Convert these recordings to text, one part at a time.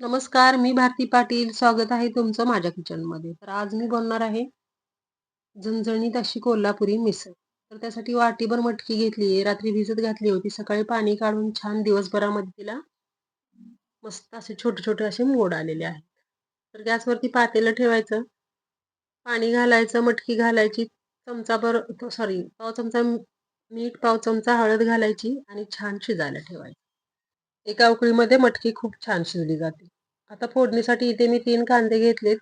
नमस्कार मी भारती पाटील. स्वागत आहे तुमचं माझ्या किचनमध्ये. तर आज मी बनणार आहे झणझणीत अशी कोल्हापुरी मिसळ. तर त्यासाठी वाटीभर मटकी घेतली आहे. रात्री भिजत घातली होती. सकाळी पाणी काढून छान दिवसभरामध्ये तिला मस्त असे छोटे छोटे असे मोड आलेले आहेत. तर गॅसवरती पातेलं ठेवायचं. पाणी घालायचं मटकी घालायची चमचाभर सॉरी पाव चमचा मीठ पाव चमचा हळद घालायची आणि छान शिजायला ठेवायची. एका उकळीमध्ये मटकी खूप छान शिजली जाते. आता फोडणीसाठी इथे मी तीन कांदे घेतलेत.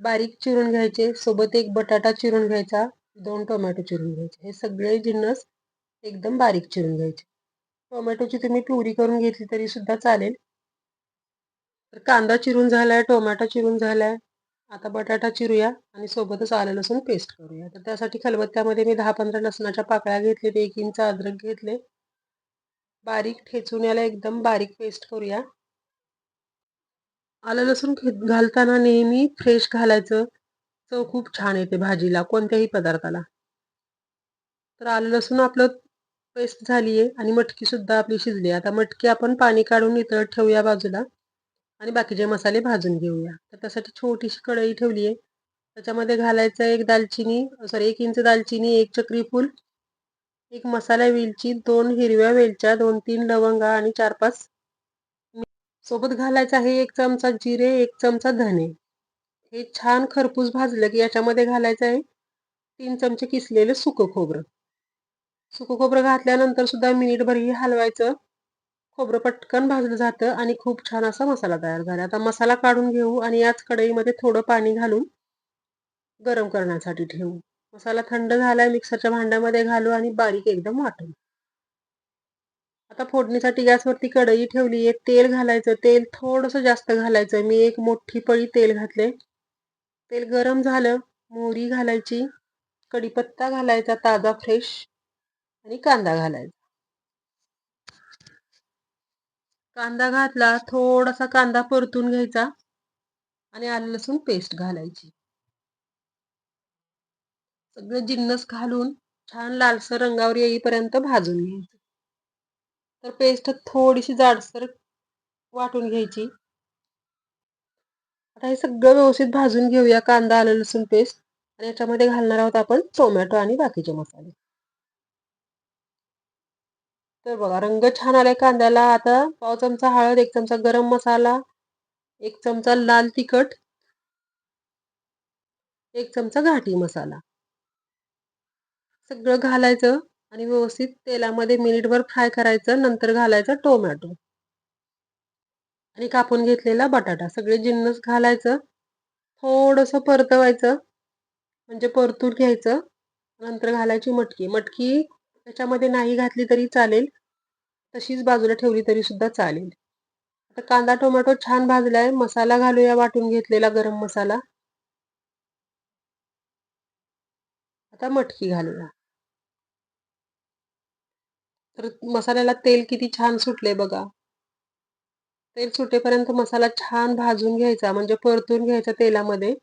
बारीक चिरून घ्यायचे सोबत एक बटाटा चिरून घ्यायचा दोन टोमॅटो चिरून घ्यायचे. हे सगळे जिन्नस एकदम बारीक चिरून घ्यायचे. टोमॅटोची तुम्ही प्युरी करून घेतली तरी सुद्धा चालेल. तर कांदा चिरून झालाय टोमॅटो चिरून झालाय. आता बटाटा चिरूया आणि सोबतच आलं लसूण पेस्ट करूया. तर त्यासाठी खलबत्त्यामध्ये मी दहा पंधरा लसणाच्या पाकळ्या घेतले एक इंच अद्रक घेतले. बारीक ठेचून याला एकदम बारीक पेस्ट करूया. आलं लसूण घालताना नेहमी फ्रेश घालायचं. चव खूप छान येते भाजीला कोणत्याही पदार्थाला. तर आलं लसूण आपलं पेस्ट झाली आहे आणि मटकी सुद्धा आपली शिजली. आता मटकी आपण पाणी काढून इतर ठेवूया बाजूला आणि बाकीचे मसाले भाजून घेऊया. तर त्यासाठी छोटीशी कढई ठेवली आहे त्याच्यामध्ये घालायचं एक दालचिनी सॉरी एक इंच दालचिनी एक चक्री फूल एक मसाला वेलची दोन हिरव्या वेलच्या दोन तीन लवंगा आणि चार पाच सोबत घालायचं आहे एक चमचा जिरे एक चमचा धने. हे छान खरपूस भाजलं की याच्यामध्ये घालायचं आहे तीन चमचे किसलेलं सुकं खोबरं. सुकं खोबरं घातल्यानंतर सुद्धा मिनिटभर हे हलवायचं. खोबरं पटकन भाजलं जातं आणि खूप छान असा मसाला तयार झाला. आता मसाला काढून घेऊ आणि याच कढईमध्ये थोडं पाणी घालून गरम करण्यासाठी ठेवू. मसाला थंड झालाय मिक्सरच्या भांड्यामध्ये घालू आणि बारीक एकदम वाटू आता फोडणीसाठी गॅसवरती कढई ठेवली आहे तेल घालायचं तेल थोडंसं जास्त घालायचं. मी एक मोठी पळी तेल घातले. तेल गरम झालं मोहरी घालायची कढीपत्ता घालायचा ताजा फ्रेश आणि कांदा घालायचा. कांदा घातला थोडासा कांदा परतून घ्यायचा आणि आलं लसूण पेस्ट घालायची. सगळं जिन्नस घालून छान लालसर रंगावर येईपर्यंत भाजून घ्यायचं. तर पेस्ट थोडीशी जाडसर वाटून घ्यायची. आता हे सगळं व्यवस्थित भाजून घेऊया कांदा आलं लसूण पेस्ट आणि याच्यामध्ये घालणार आहोत आपण टोमॅटो आणि बाकीचे मसाले. तर बघा रंग छान आलाय कांद्याला. आता पाव चमचा हळद एक चमचा गरम मसाला एक चमचा लाल तिखट एक चमचा घाटी मसाला. सगळं घालायचं आणि व्यवस्थित तेलामध्ये मिनिटभर फ्राय करायचं नंतर घालायचं टोमॅटो. आणि कापून घेतलेला बटाटा. सगळे जिन्नस घालायचं. थोडंसं परतवायचं. म्हणजे परतून घ्यायचं. नंतर घालायची मटकी. मटकी त्याच्यामध्ये नाही घातली तरी चालेल. तशीच बाजूला ठेवली तरी सुद्धा चालेल. आता कांदा टोमॅटो छान भाजलाय. मसाला घालूया वाटून घेतलेला गरम मसाला. आता मटकी घालूया. तर मसाल्याला तेल किती छान सुटले बघा. तेल सुटेपर्यंत मसाला छान भाजून घ्यायचा म्हणजे परतून घ्यायचा तेलामध्ये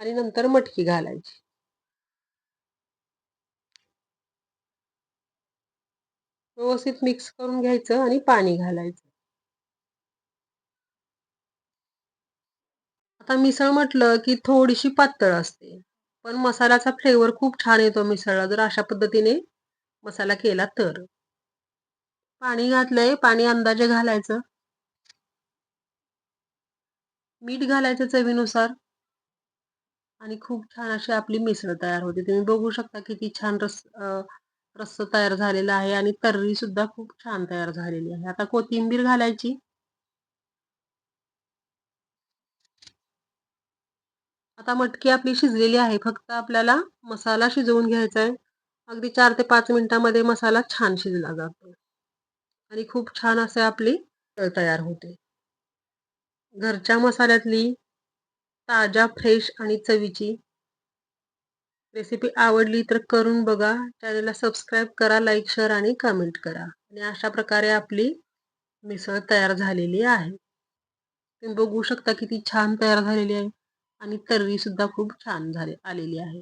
आणि नंतर मटकी घालायची. व्यवस्थित मिक्स करून घ्यायचं आणि पाणी घालायचं. आता मिसळ म्हटलं की थोडीशी पातळ असते पण मसाल्याचा फ्लेवर खूप छान येतो मिसळला जर अशा पद्धतीने मसाला केला तर? पाणी घातलंय पाणी अंदाजे घालायचं. मीठ घालायचं चवीनुसार. आणि खूप छान अशी आपली मिसळ तयार होते. तुम्ही बघू शकता किती छान रस रस्स तयार झालेला आहे आणि तर्री सुद्धा खूप छान तयार झालेली आहे. आता कोथिंबीर घालायची. आता मटकी आपली शिजलेली आहे. फक्त आपल्याला मसाला शिजवून घ्यायचा आहे अगदी चार ते पाच मिनिटांमध्ये मसाला छान शिजला जातो. आणि खूप छान असे आपली तयार होते. घरच्या मसाल्यातली ताज्या फ्रेश आणि चवीची रेसिपी आवडली तर करून बघा. चॅनलला सबस्क्राईब करा लाईक शेअर आणि कमेंट करा. आणि अशा प्रकारे आपली मिसळ तयार झालेली आहे. तुम्ही बघू शकता किती छान तयार झालेली आहे. आणि तर्री सुद्धा खूप छान झाले आलेली आहे.